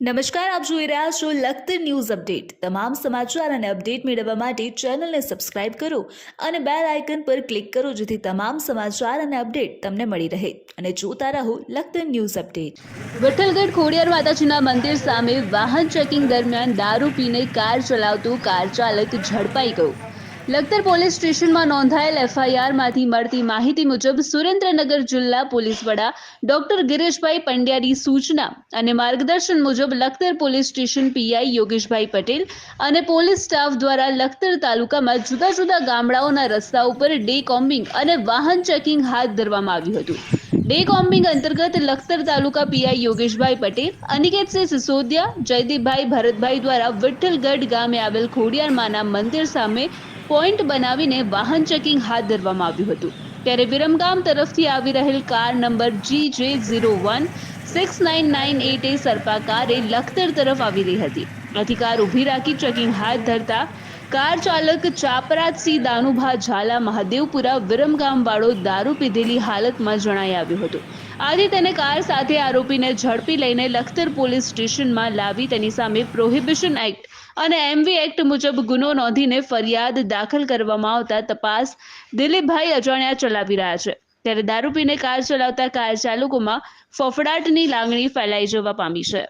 નમસ્કાર, આપ જોઈ રહ્યા છો લખતર ન્યૂઝ અપડેટ. તમામ સમાચાર અને અપડેટ મેળવવા માટે ચેનલને સબસ્ક્રાઇબ કરો અને બેલ આઇકન પર ક્લિક કરો જેથી તમામ સમાચાર અને અપડેટ તમને મળી રહે. અને જોતા રહો લખતર ન્યૂઝ અપડેટ. વિઠ્ઠલગઢ ખોડિયાર માતાજીના મંદિર સામે વાહન ચેકિંગ દરમિયાન દારૂ પીને કાર ચલાવતો કાર ચાલક ઝડપાઈ ગયો. લખતર પોલીસ સ્ટેશનમાં નોંધાયેલ એફઆઈઆરમાંથી મળતી માહિતી મુજબ સુરેન્દ્રનગર જિલ્લા પોલીસ વડા ડોક્ટર ગિરીશભાઈ પંડ્યાની સૂચના અને માર્ગદર્શન મુજબ Lakhtar police station PI Yogeshbhai Patel અને પોલીસ સ્ટાફ દ્વારા લખતર તાલુકામાં જુદા જુદા ગામડાઓના રસ્તા ઉપર ડે કોમ્બિંગ અને વાહન ચેકિંગ હાથ ધરવામાં આવ્યું હતું. ડે કોમ્બિંગ અંતર્ગત લખતર તાલુકા પીઆઈ યોગેશભાઈ પટેલ, અનિકેતસિંહ સિસોદિયા, જયદીપભાઈ ભરતભાઈ દ્વારા વિઠ્ઠલગઢ ગામે આવેલ ખોડિયારમાંના મંદિર સામે પોઈન્ટ બનાવીને વાહન ચેકિંગ હાથ ધરવામાં આવ્યું હતું. ત્યારે વિરમગામ તરફથી આવી રહેલ car number G J zero one six nine nine eight A સરપા કારે લખતર તરફ આવી રહી હતી. અધિકાર ઊભી રાખી ચેકિંગ હાથ ધરતા કાર ચાલક ચાપરાજસિંહ દાનુભા ઝાલા મહાદેવપુરા વિરમગામ વાળો દારૂ પીધેલી હાલતમાં જણાઈ આવ્યું હતું. આથી તેને કાર સાથે આરોપીને ઝડપી લઈને લખતર પોલીસ સ્ટેશનમાં લાવી તેની સામે પ્રોહિબિશન એક્ટ અને એમવી એક્ટ મુજબ ગુનો નોંધીને ફરિયાદ દાખલ કરવામાં આવતા તપાસ દિલીપભાઈ અજાણ્યા ચલાવી રહ્યા છે. ત્યારે દારૂ પીને કાર ચલાવતા કાર ચાલકોમાં ફફડાટની લાગણી ફેલાઈ જવા પામી છે.